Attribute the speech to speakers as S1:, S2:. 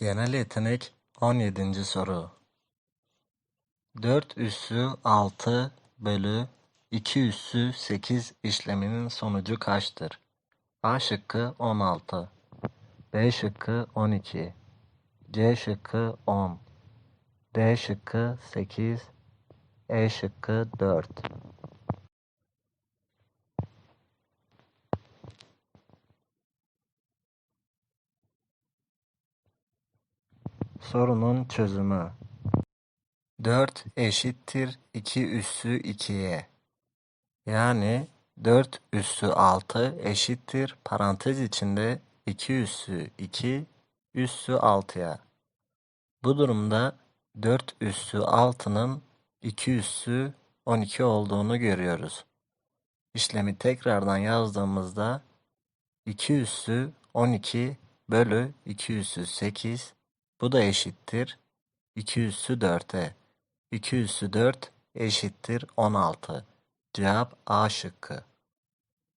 S1: Genel yetenek 17. soru. 4 üssü 6 bölü 2 üssü 8 işleminin sonucu kaçtır? A şıkkı 16, B şıkkı 12, C şıkkı 10, D şıkkı 8, E şıkkı 4. Sorunun çözümü 4 eşittir 2 üssü 2'ye. Yani 4 üssü 6 eşittir parantez içinde 2 üssü 2 üssü 6'ya. Bu durumda 4 üssü 6'nın 2 üssü 12 olduğunu görüyoruz. İşlemi tekrardan yazdığımızda 2 üssü 12 bölü 2 üssü 8 bu da eşittir 2 üssü 4'e. 2 üssü 4 eşittir 16. Cevap A şıkkı.